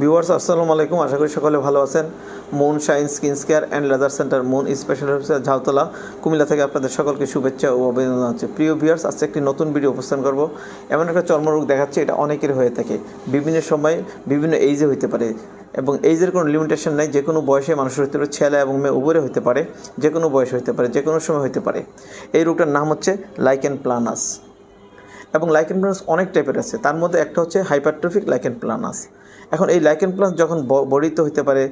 Viewers, আসসালামু আলাইকুম। আশা করি সকলে ভালো আছেন। Moon shine skin care and leather centre moon special officer Jhautala, Comilla থেকে আপনাদের সকলকে শুভেচ্ছা ও অভিনন্দন হচ্ছে প্রিয় ভিউয়ার্স, আজকে একটি নতুন ভিডিও উপস্থান করব। এমন একটা চর্মরোগ দেখাচ্ছে, এটা অনেকের হয়ে থাকে। বিভিন্ন সময় বিভিন্ন এইজে হইতে পারে এবং এইজের কোনো লিমিটেশন নাই যে কোনো বয়সে মানুষের হতে পারে, ছেলে এবং মেয়ে উভরে হতে পারে যে কোনো বয়সে হতে পারে যে কোনো সময় হতে পারে। এই রোগটার নাম হচ্ছে লাইকেন প্লানাস এবং লাইকেন প্লানাস অনেক টাইপের আছে, তার মধ্যে একটা হচ্ছে হাইপারট্রফিক লাইকেন প্লানাস এখন এই লাইকেন প্লাস যখন বডিতে হতে পারে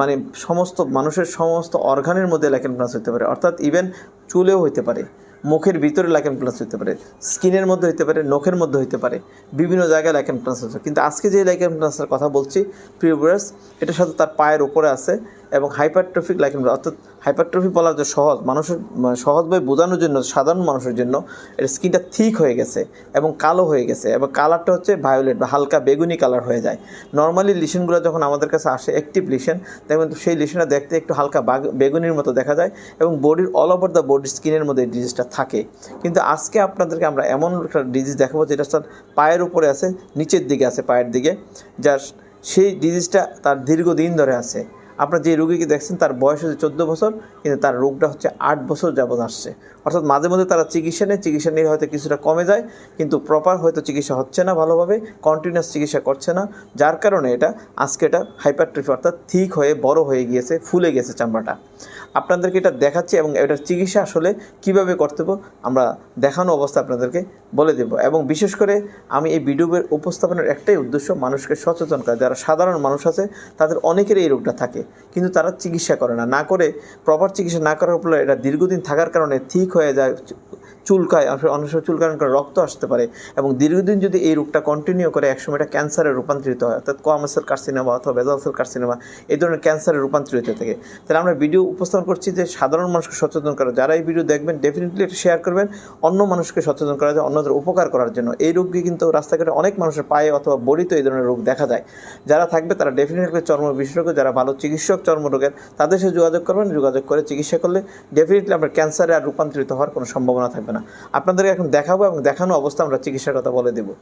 মানে সমস্ত মানুষের সমস্ত অর্গানের মধ্যে লাইকেন প্লাস হতে পারে, অর্থাৎ ইভেন চুলেও হতে পারে, মুখের ভিতরে লাইকেন প্লাস হতে পারে স্কিনের মধ্যে হতে পারে, নখের মধ্যে হতে পারে, বিভিন্ন জায়গায় লাইকেন প্লাস হতে কিন্তু আজকে যে লাইকেন প্লাসের কথা বলছি প্রিভিয়াস এটার সাথে তার পায়ের ওপরে আছে এবং হাইপারট্রফিক লাইকেন অর্থাৎ হাইপারট্রফি বলা যে সহজ, মানুষের মানে সহজভাবে বোঝানোর জন্য, সাধারণ মানুষের জন্য, এর স্কিনটা থিক হয়ে গেছে এবং কালো হয়ে গেছে এবং কালারটা হচ্ছে ভায়োলেট বা হালকা বেগুনি কালার হয়ে যায়। নর্মালি লিশনগুলো যখন আমাদের কাছে আসে অ্যাক্টিভ লিশন তখন সেই লিশনটা দেখতে একটু হালকা বাগ- বেগুনির মতো দেখা যায় এবং বডির অল ওভার দ্য বডির স্কিনের মধ্যে এই ডিজিজটা থাকে। কিন্তু আজকে আপনাদেরকে আমরা এমন একটা ডিজিজ দেখাবো, যেটা তার পায়ের উপরে আছে, নিচের দিকে আছে, পায়ের দিকে, যার সেই ডিজিজটা তার দীর্ঘদিন ধরে আছে। আপনার যে রুগীকে দেখছেন, তার বয়স হচ্ছে চোদ্দ বছর, কিন্তু তার রোগটা হচ্ছে আট বছর যাবৎ আসছে। অর্থাৎ মাঝে মধ্যে তারা চিকিৎসা নেয়, চিকিৎসা নিয়ে হয়তো কিছুটা কমে যায়, কিন্তু প্রপার হয়তো চিকিৎসা হচ্ছে না ভালোভাবে কন্টিনিউয়াস চিকিৎসা করছে না, যার কারণে এটা আজকে এটা হাইপারট্রিফি অর্থাৎ ঠিক হয়ে, বড় হয়ে গিয়েছে, ফুলে গেছে চামড়াটা। আপনাদেরকে এটা দেখাচ্ছি এবং এটার চিকিৎসা আসলে কীভাবে করতে আমরা দেখানো অবস্থা আপনাদেরকে বলে দেব। এবং বিশেষ করে আমি এই ভিডিওর উপস্থাপনের একটাই উদ্দেশ্য, মানুষকে সচেতন করা। যারা সাধারণ মানুষ আছে, তাদের অনেকেরই এই রোগটা থাকে। কিন্তু তারা চিকিৎসা করে না। না করে প্রপার চিকিৎসা না করার ফলে এটা দীর্ঘদিন থাকার কারণে ঠিক হয়ে যায়, চুলকায় অনেক- সময় চুলকানোর কারণে রক্ত আসতে পারে এবং দীর্ঘদিন যদি এই রোগটা কন্টিনিউ করে, একসময় এটা ক্যান্সারে রূপান্তরিত হয়, অর্থাৎ কোয়ামাসেল কার্সিনেমা অথবা বেজালসেল কার্সিনেমা, এই ধরনের ক্যান্সারে রূপান্তরিত হয়ে থাকে। তাহলে আমরা ভিডিও উপস্থাপন করছি যে সাধারণ মানুষকে সচেতন করা। যারা এই ভিডিও দেখবেন ডেফিনেটলি এটা শেয়ার করবেন। অন্য মানুষকে সচেতন করা যায় অন্যদের উপকার করার জন্য। এই রোগকে কিন্তু রাস্তাঘাটে অনেক মানুষের পায়ে অথবা বডিতে এই ধরনের রোগ দেখা যায়। যারা থাকবে তারা ডেফিনেটলি চর্ম বিশেষজ্ঞ যারা ভালো চিকিৎসক চর্মরোগের। তাদের সাথে যোগাযোগ করবেন, যোগাযোগ করে চিকিৎসা করলে ডেফিনেটলি আপনার ক্যান্সারে আর রূপান্তরিত হওয়ার কোনো সম্ভাবনা থাকবে না। আপনাদেরকে এখন দেখাবো এবং দেখানো অবস্থা আমরা চিকিৎসার কথা বলে দেবো।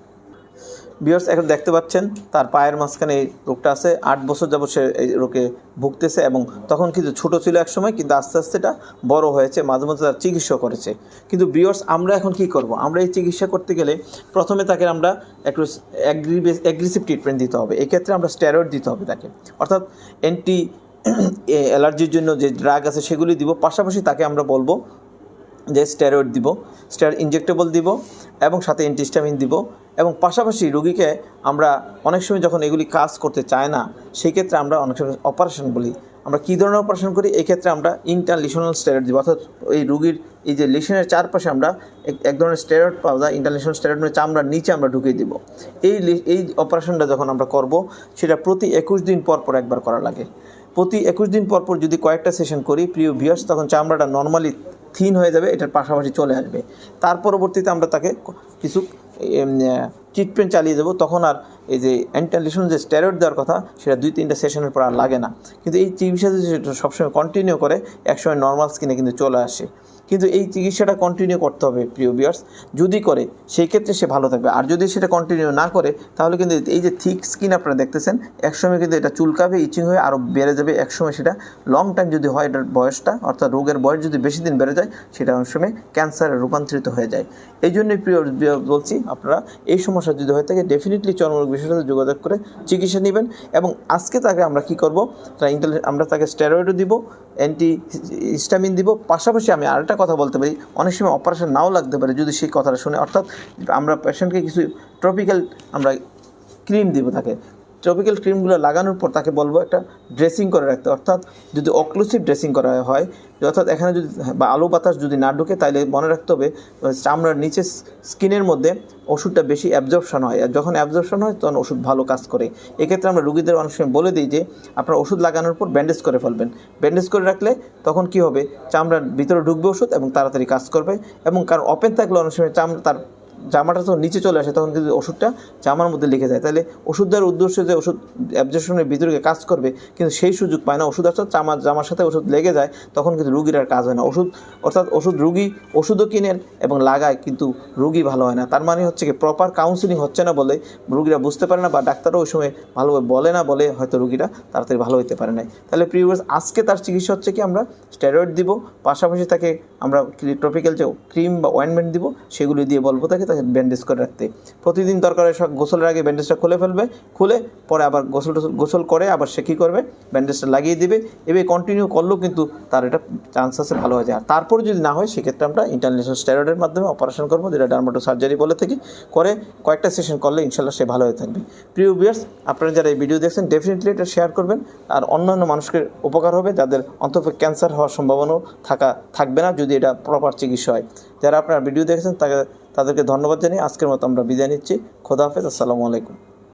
বিয়ার্স এখন দেখতে পাচ্ছেন, তার পায়ের মাঝখানে এই রোগটা আছে। আট বছর যাবত সে এই রোগে ভুগতেছে এবং তখন কিন্তু ছোট ছিল এক সময়, কিন্তু আস্তে আস্তে এটা বড় হয়েছে, মাঝে মধ্যে তার চিকিৎসা করেছে। কিন্তু বিয়ার্স আমরা এখন কি করব? আমরা এই চিকিৎসা করতে গেলে প্রথমে তাকে আমরা একটু অ্যাগ্রেসিভ ট্রিটমেন্ট দিতে হবে। এক্ষেত্রে আমরা স্টেরয়েড দিতে হবে তাকে। অর্থাৎ অ্যান্টি অ্যালার্জির জন্য যে ড্রাগ আছে সেগুলি দিব। পাশাপাশি তাকে আমরা বলব যে স্টেরয়েড দিব স্টেরয়েড ইনজেক্টেবল দিব এবং সাথে অ্যান্টিস্টামিন দিব। পাশাপাশি রোগীকে আমরা অনেক সময় যখন এগুলি কাজ করতে চায় না, সেই ক্ষেত্রে আমরা অনেক সময় অপারেশন বলি। আমরা কী ধরনের অপারেশন করি? এই ক্ষেত্রে আমরা ইন্টারলিশনাল স্টেরয়েড দিব। অর্থাৎ এই রুগীর এই যে লিশনের চারপাশে আমরা এক- ধরনের স্টেরয়েড পাওয়া যায় ইন্টারন্যাশনাল স্টেরয়েড মানে চামড়ার নিচে আমরা ঢুকিয়ে দিব। এই এই অপারেশনটা যখন আমরা করব, সেটা প্রতি একুশ দিন পর পর একবার করা লাগে। প্রতি একুশ দিন পর পর যদি কয়েকটা সেশন করি, প্রিয় ভিউয়ার্স তখন চামড়াটা নর্মালি থিন হয়ে যাবে, এটার পাশাপাশি চলে আসবে। তার পরবর্তীতে আমরা তাকে কিছু ট্রিটমেন্ট চালিয়ে দেবো তখন আর এই যে অ্যান্টালিশন যে স্টেরয়েড দেওয়ার কথা, সেটা দুই তিনটা সেশনের পর আর লাগে না। কিন্তু এই চিকিৎসা যদি সেটা সবসময় কন্টিনিউ করে, একসময় নর্মাল স্কিনে কিন্তু চলে আসে। কিন্তু এই চিকিৎসাটা কন্টিনিউ করতে হবে, প্রিয় বিয়ার্স যদি করে, সেই ক্ষেত্রে সে ভালো থাকবে। আর যদি সেটা কন্টিনিউ না করে, তাহলে কিন্তু এই যে থিক স্কিন আপনারা দেখতেছেন, একসময় কিন্তু এটা চুলকাবে ইচিং হয়ে আরও বেড়ে যাবে। একসময় সেটা লং টাইম যদি হয় এটার বয়সটা, অর্থাৎ রোগের বয়স যদি বেশি দিন বেড়ে যায়, সেটা অনেক সময় ক্যান্সারে রূপান্তরিত হয়ে যায়। এই জন্যই প্রিয় বলছি, আপনারা এই সমস্যা যদি হয়ে থাকে ডেফিনেটলি চর্মরোগ বিশেষজ্ঞের সাথে যোগাযোগ করে চিকিৎসা নেবেন। এবং আজকে তাকে আমরা কি করব? আমরা তাকে স্টেরয়েডও দিব অ্যান্টি হিস্টামিন দিব। পাশাপাশি আমি আরেকটা কথা বলতে পারি, অনেক সময় অপারেশন নাও লাগতে পারে যদি সেই কথাটা শুনে, অর্থাৎ আমরা পেশেন্টকে কিছু ট্রপিক্যাল আমরা ক্রিম দিব তাকে। ট্রপিক্যাল ক্রিমগুলো লাগানোর পর তাকে বলব একটা ড্রেসিং করে রাখতে। অর্থাৎ যদি অক্লুসিভ ড্রেসিং করা হয়, অর্থাৎ এখানে যদি, বা আলো বাতাস যদি না ঢুকে তাহলে মনে রাখতে হবে চামড়ার নিচে স্কিনের মধ্যে ওষুধটা বেশি অ্যাবজর্পশন হয়। আর যখন অ্যাবজর্পশন হয়, তখন ওষুধ ভালো কাজ করে। এক্ষেত্রে আমরা রুগীদের অনেক সময় বলে দিই যে, আপনারা ওষুধ লাগানোর পর ব্যান্ডেজ করে ফেলবেন। ব্যান্ডেজ করে রাখলে তখন কি হবে? চামড়ার ভিতরে ঢুকবে ওষুধ এবং তাড়াতাড়ি কাজ করবে। এবং কারণ ওপেন থাকলে অনেক সময় চামড়া তার জামাটা যখন নিচে চলে আসে, তখন কিন্তু ওষুধটা জামার মধ্যে লেগে যায়। তাহলে ওষুধ দেওয়ার উদ্দেশ্য যে ওষুধ অ্যাবজর্শনের ভিতরে কাজ করবে, কিন্তু সেই সুযোগ পায় না। ওষুধ অর্থাৎ জামার জামার সাথে ওষুধ লেগে যায়, তখন কিন্তু রুগীর আর কাজ হয় না। ওষুধ, অর্থাৎ ওষুধ রুগী ওষুধও কিনেন এবং লাগায়, কিন্তু রুগী ভালো হয় না। তার মানে হচ্ছে কি প্রপার কাউন্সিলিং হচ্ছে না বলে রুগীরা বুঝতে পারে না বা ডাক্তারও ওই সময় ভালোভাবে বলে না বলে হয়তো রুগীরা তাড়াতাড়ি ভালো হতে পারে নাই। তাহলে প্রিভিয়াস আজকে তার চিকিৎসা হচ্ছে কি, আমরা স্টেরয়েড দিব, পাশাপাশি তাকে আমরা ট্রপিক্যাল যে ক্রিম বা অয়েনমেন্ট দিব, সেগুলি দিয়ে বলব তাকে। তাকে ব্যান্ডেজ করে রাখতে। প্রতিদিন দরকার হয় সব গোসলের আগে ব্যান্ডেজটা খুলে ফেলবে, খুলে পরে আবার গোসল টোসল, গোসল করে আবার সে কী করবে? ব্যান্ডেজটা লাগিয়ে দিবে। এভাবে কন্টিনিউ করলেও কিন্তু তার এটা চান্স আছে ভালো হয়ে যায়। তারপর যদি না হয়, সেক্ষেত্রে আমরা ইন্টারন্যাশনাল স্টেরয়েডের মাধ্যমে অপারেশন করব, যেটা ডার্মাটো সার্জারি বলে থাকি। করে কয়েকটা সেশন করলে ইনশাল্লাহ সে ভালো হয়ে থাকবে। প্রিয় ভিউয়ার্স আপনারা যারা এই ভিডিও দেখছেন ডেফিনেটলি এটা শেয়ার করবেন। আর অন্যান্য মানুষকে উপকার হবে, যাদের অন্তত ক্যান্সার হওয়ার সম্ভাবনাও থাকা, থাকবে না, যদি এটা প্রপার চিকিৎসা হয়। যারা আপনারা ভিডিও দেখেছেন, তাকে তাদেরকে ধন্যবাদ জানিয়ে আজকের মতো আমরা বিদায় নিচ্ছি। খোদা হাফেজ আসসালামু আলাইকুম।